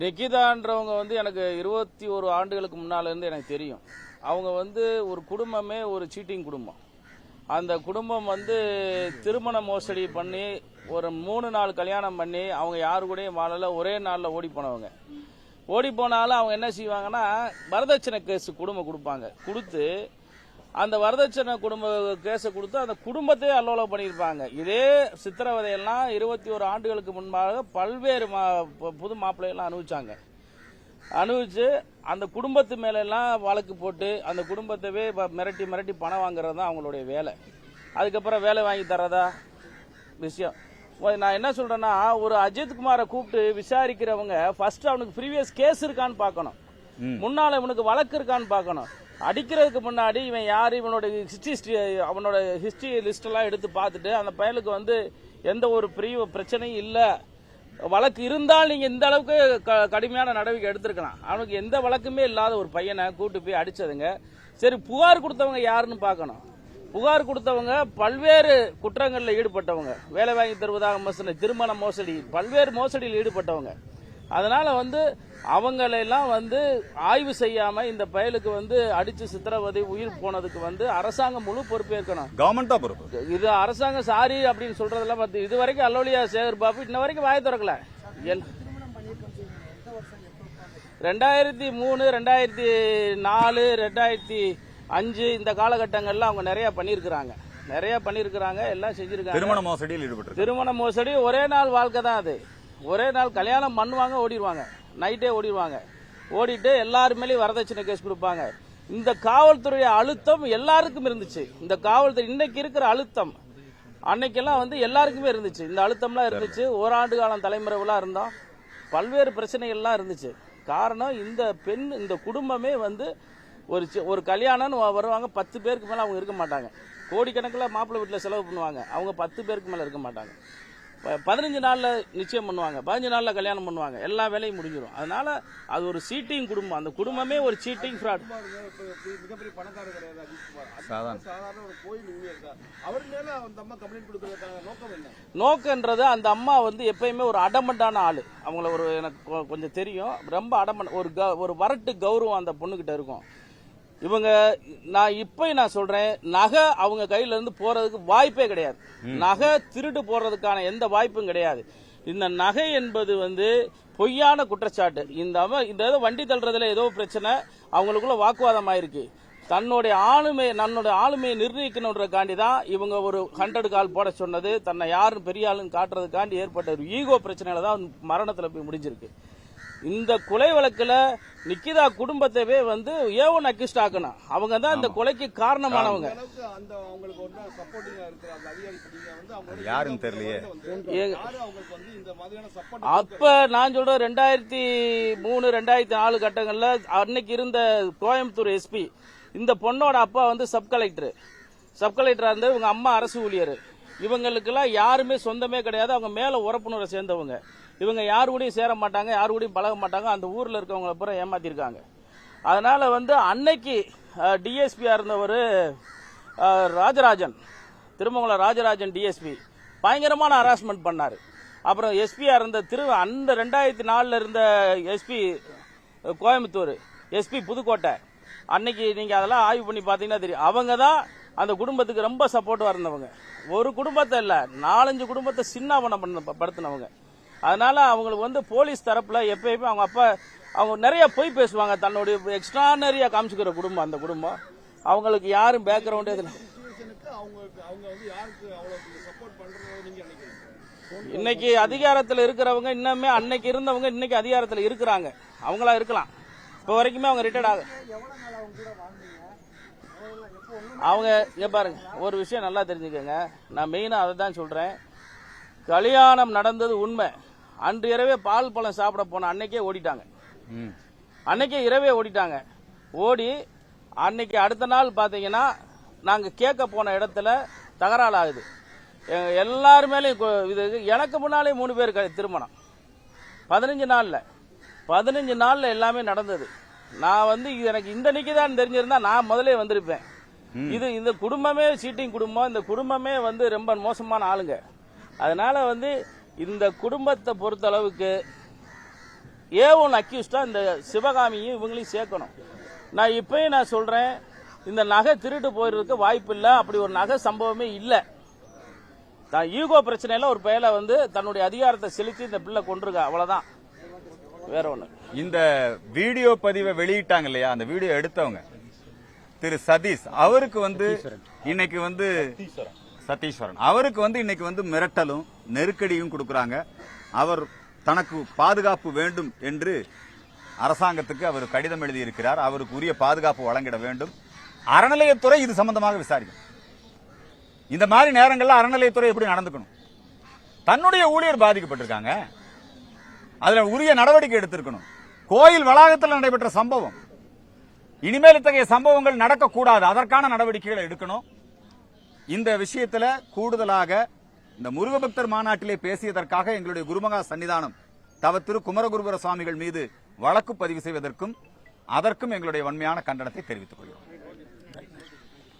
நிகிதான்றவங்க வந்து எனக்கு இருபத்தி ஒரு ஆண்டுகளுக்கு முன்னால இருந்து எனக்கு தெரியும். அவங்க வந்து ஒரு குடும்பமே ஒரு சீட்டிங் குடும்பம். அந்த குடும்பம் வந்து திருமண மோசடி பண்ணி ஒரு மூணு நாள் கல்யாணம் பண்ணி அவங்க யாரு கூடயும் வாழல ஒரே நாளில் ஓடி போனவங்க. ஓடி போனாலும் அவங்க என்ன செய்வாங்கன்னா வரதட்சணை கேஸ் குடும்பம் கொடுப்பாங்க. கொடுத்து அந்த வரதட்சணை குடும்ப கேஸை கொடுத்து அந்த குடும்பத்தையே அல்லோலம் பண்ணியிருப்பாங்க. இதே சித்திரவதையெல்லாம் இருபத்தி ஒரு ஆண்டுகளுக்கு முன்பாக பல்வேறு மா புது மாப்பிள்ளையெல்லாம் அனுபவிச்சாங்க அனுபவிச்சு அந்த குடும்பத்து மேலெல்லாம் வழக்கு போட்டு அந்த குடும்பத்தவே மிரட்டி மிரட்டி பணம் வாங்குறது தான் அவங்களுடைய வேலை. அதுக்கப்புறம் வேலை வாங்கி தரதா விஷயம். நான் என்ன சொல்றேன்னா ஒரு அஜித் குமாரை கூப்பிட்டு விசாரிக்கிறவங்க ஃபர்ஸ்ட் அவனுக்கு ப்ரீவியஸ் கேஸ் இருக்கான்னு பார்க்கணும். முன்னால இவனுக்கு வழக்கு இருக்கான்னு பார்க்கணும். அடிக்கிறதுக்கு முன்னாடி இவன் யார் இவனோட ஹிஸ்ட்ரி அவனோட ஹிஸ்ட்ரி லிஸ்டெல்லாம் எடுத்து பார்த்துட்டு அந்த பயலுக்கு வந்து எந்த ஒரு பெரிய பிரச்சனையும் இல்லை. வழக்கு இருந்தால் நீங்க இந்த அளவுக்கு க- கடுமையான நடவடிக்கை எடுத்திருக்கலாம். அவனுக்கு எந்த வழக்குமே இல்லாத ஒரு பையனை கூட்டு போய் அடிச்சதுங்க. சரி புகார் கொடுத்தவங்க யாருன்னு பார்க்கணும். புகார் கொடுத்தவங்க பல்வேறு குற்றங்களில் ஈடுபட்டவங்க. வேலை வாங்கி தருவதாக மோசடி திருமண மோசடி பல்வேறு மோசடியில் ஈடுபட்டவங்க. அதனால வந்து அவங்களெல்லாம் வந்து ஆய்வு செய்யாம இந்த பயலுக்கு வந்து அடிச்சு சித்திரவதை உயிர் போனதுக்கு வந்து அரசாங்கம் முழு பொறுப்பேற்கணும் கவர்மெண்ட் தான் பொறுப்பு. இது அரசாங்கம் சாரி அப்படின்னு சொல்றதெல்லாம் பார்த்து இது வரைக்கும் அல்லோலியா சேகர் பாபு இன்ன வரைக்கும் வாய திறக்கல. ரெண்டாயிரத்தி மூணு ரெண்டாயிரத்தி நாலு ரெண்டாயிரத்தி அஞ்சு இந்த காலகட்டங்கள்ல அவங்க நிறைய பண்ணியிருக்கிறாங்க. நிறைய பண்ணியிருக்கிறாங்க எல்லாம் செஞ்சிருக்காங்க. திருமண மோசடியில் ஈடுபட்டு திருமண மோசடி ஒரே நாள் வாழ்க்கை தான் அது. ஒரே நாள் கல்யாணம் பண்ணுவாங்க ஓடிடுவாங்க நைட்டே ஓடிடுவாங்க ஓடிட்டு எல்லாருமேலேயும் வரதட்சணை கேஸ் கொடுப்பாங்க. இந்த காவல்துறைய அழுத்தம் எல்லாருக்கும் இருந்துச்சு. இந்த காவல்துறை இன்னைக்கு இருக்கிற அழுத்தம். அன்னைக்கெல்லாம் வந்து எல்லாருக்குமே இருந்துச்சு. இந்த அழுத்தம்லாம் இருந்துச்சு. ஓராண்டு காலம் தலைமுறைவெல்லாம் இருந்தோம். பல்வேறு பிரச்சனைகள்லாம் இருந்துச்சு. காரணம் இந்த பெண் இந்த குடும்பமே வந்து ஒரு ஒரு கல்யாணம்னு வருவாங்க. பத்து பேருக்கு மேலே அவங்க இருக்க மாட்டாங்க. கோடிக்கணக்கில் மாப்பிள்ளை வீட்டில் செலவு பண்ணுவாங்க. அவங்க பத்து பேருக்கு மேலே இருக்க மாட்டாங்க. பதினஞ்சு நாளில் நிச்சயம் பண்ணுவாங்க. பதினஞ்சு நாளில் கல்யாணம் பண்ணுவாங்க. எல்லா வேலையும் முடிஞ்சிடும் அதனால அது ஒரு சீட்டிங் குடும்பம். அந்த குடும்பமே ஒரு சீட்டிங் ஃப்ராட். மிகப்பெரிய பணக்காரர் கிடையாது அஜித் குமார் அந்த சாதாரண. சாதாரண ஒரு கோயில் ஊழியர் தான் அவர் மேல அந்த அம்மா கம்ப்ளைண்ட் கொடுக்கறதுக்கான நோக்கம் என்ன நோக்கன்றது அந்த அம்மா வந்து எப்பயுமே ஒரு அடமண்டான ஆளு. அவங்கள ஒரு எனக்கு கொஞ்சம் தெரியும். ரொம்ப அடமண்ட் ஒரு க- ஒரு வரட்டு கௌரவம் அந்த பொண்ணுகிட்ட இருக்கும். இவங்க நான் இப்போ நான் சொல்றேன் நகை அவங்க கையில இருந்து போறதுக்கு வாய்ப்பே கிடையாது. நகை திருடு போறதுக்கான எந்த வாய்ப்பும் கிடையாது. இந்த நகை என்பது வந்து பொய்யான குற்றச்சாட்டு. இந்த இந்த ஏதோ வண்டி தள்ளுறதுல ஏதோ பிரச்சனை அவங்களுக்குள்ள வாக்குவாதம் ஆயிருக்கு. தன்னுடைய ஆளுமை தன்னுடைய ஆளுமையை நிர்ணயிக்கணுன்றக்காண்டி தான் இவங்க ஒரு ஹண்ட்ரட் கால் போட சொன்னது. தன்னை யாரும் பெரிய ஆளுன்னு காட்டுறதுக்காண்டி ஏற்பட்ட ஒரு ஈகோ பிரச்சனையில தான் மரணத்துல போய் முடிஞ்சிருக்கு. இந்த கொலை வழக்குல நிக்கிதா குடும்பத்தவே வந்து ஏவன் அக்யூஸ்ட் ஆக்கணும் அவங்க தான் இந்த கொலைக்கு காரணமானவங்க. யாருன்னு தெரியலையே. ஏங்க. யாரு அவங்களுக்கு வந்து இந்த மாதிரியான சப்போர்ட் அப்ப நான் சொல்றேன் ரெண்டாயிரத்தி மூணு ரெண்டாயிரத்தி நாலு கட்டங்கள்ல அன்னைக்கு இருந்த கோயம்புத்தூர் எஸ்பி இந்த பொண்ணோட அப்பா வந்து சப் கலெக்டர் சப் கலெக்டரா இருந்து இவங்க அம்மா அரசு ஊழியர். இவங்களுக்கெல்லாம் யாருமே சொந்தமே கிடையாது. அவங்க மேல உறப்புணரை சேர்ந்தவங்க. இவங்க யாரு கூடயும் சேர மாட்டாங்க யாரு கூடயும் பழக மாட்டாங்க அந்த ஊர்ல இருக்கவங்களை பூரா ஏமாத்திருக்காங்க. அதனால வந்து அன்னைக்கு டிஎஸ்பியா இருந்தவர் ராஜராஜன் திருமங்கலம் ராஜராஜன் டிஎஸ்பி பயங்கரமான ஹராஸ்மெண்ட் பண்ணார். அப்புறம் எஸ்பியா இருந்த திரு அந்த ரெண்டாயிரத்தி நாலில் இருந்த எஸ்பி கோயம்புத்தூர் எஸ்பி புதுக்கோட்டை அன்னைக்கு நீங்கள் அதெல்லாம் ஆய்வு பண்ணி பார்த்தீங்கன்னா தெரியும். அவங்க தான் அந்த குடும்பத்துக்கு ரொம்ப சப்போர்ட்டாக இருந்தவங்க. ஒரு குடும்பத்தை இல்லை நாலஞ்சு குடும்பத்தை சின்னாபனம் பண்ண படுத்தினவங்க. அதனால அவங்களுக்கு வந்து போலீஸ் தரப்புல எப்பயுமே அவங்க அப்பா அவங்க நிறைய பொய் பேசுவாங்க. தன்னுடைய எக்ஸ்ட்ரானரியா காமிச்சுக்கிற குடும்பம் அந்த குடும்பம். அவங்களுக்கு யாரும் பேக்ரவுண்டே இல்லை இன்னைக்கு அதிகாரத்தில் இருக்கிறவங்க இன்னுமே அன்னைக்கு இருந்தவங்க இன்னைக்கு அதிகாரத்தில் இருக்கிறாங்க. அவங்களா இருக்கலாம். இப்போ வரைக்குமே அவங்க ரிட்டையர்ட் ஆக அவங்க இங்க பாருங்க. ஒரு விஷயம் நல்லா தெரிஞ்சுக்கோங்க. நான் மெயினா அதை தான் சொல்றேன். கல்யாணம் நடந்தது உண்மை. அன்று இரவே பால் பழம் சாப்பிட போன அன்னைக்கே ஓடிட்டாங்க. ம். அன்னைக்கே இரவே ஓடிட்டாங்க. ஓடி அன்னைக்கு அடுத்த நாள் பாத்தீங்கன்னா நாங்க கேட்க போன இடத்துல தகராறு ஆகுது. எல்லார் மேலேயும் இது எனக்கு முன்னாலே மூணு பேர் திருமணம். பதினஞ்சு நாள்ல. பதினஞ்சு நாள்ல எல்லாமே நடந்தது. நான் வந்து இது எனக்கு இந்த நிக்கி தான் தெரிஞ்சிருந்தா நான் முதல்ல வந்திருப்பேன். இது இந்த குடும்பமே சீட்டிங் குடும்பம் இந்த குடும்பமே வந்து ரொம்ப மோசமான ஆளுங்க. அதனால வந்து இந்த குடும்பத்தை பொறுத்த அளவுக்கு ஏ ஒன் அக்யூஸ்டா இந்த சிவகாமியும் இவங்களையும் சேர்க்கணும். நான் இப்பயும் நான் சொல்றேன் இந்த நகை திருட்டு போயிருக்க வாய்ப்பு இல்லை அப்படி ஒரு நகை சம்பவமே இல்லை. தான் ஈகோ பிரச்சனையில ஒரு பயல வந்து தன்னுடைய அதிகாரத்தை செலுத்தி இந்த பிள்ளை கொண்டிருக்கா. அவ்வளவுதான். வேற ஒண்ணு. இந்த வீடியோ பதிவை வெளியிட்டாங்க இல்லையா? அந்த வீடியோ எடுத்தவங்க. திரு சதீஷ் அவருக்கு வந்து இன்னைக்கு வந்து சதீஸ்வரன் அவருக்கு வந்து இன்னைக்கு வந்து மிரட்டலும் நெருக்கடியும் கொடுக்குறாங்க. அவர் தனக்கு பாதுகாப்பு வேண்டும் என்று அரசாங்கத்துக்கு அவர் கடிதம் எழுதியிருக்கிறார். அவருக்கு உரிய பாதுகாப்பு வழங்கிட வேண்டும். அறநிலையத்துறை இது சம்பந்தமாக விசாரிக்கும். இந்த மாதிரி நேரங்களில் அறநிலையத்துறை எப்படி நடந்துக்கணும்? தன்னுடைய ஊழியர் பாதிக்கப்பட்டிருக்காங்க. அதில் உரிய நடவடிக்கை எடுத்திருக்கணும். கோயில் வளாகத்தில் நடைபெற்ற சம்பவம். இனிமேல் இத்தகைய சம்பவங்கள் நடக்கக்கூடாது. அதற்கான நடவடிக்கைகளை எடுக்கணும். இந்த விஷயத்துல கூடுதலாக இந்த முருகபக்தர் மாநாட்டிலே பேசியதற்காக எங்களுடைய குருமகா சன்னிதானம் தவ திரு குமரகுருபர சுவாமிகள் மீது வழக்கு பதிவு செய்வதற்கும் அதற்கும் எங்களுடைய வன்மையான கண்டனத்தை தெரிவித்துக் கொள்கிறோம்.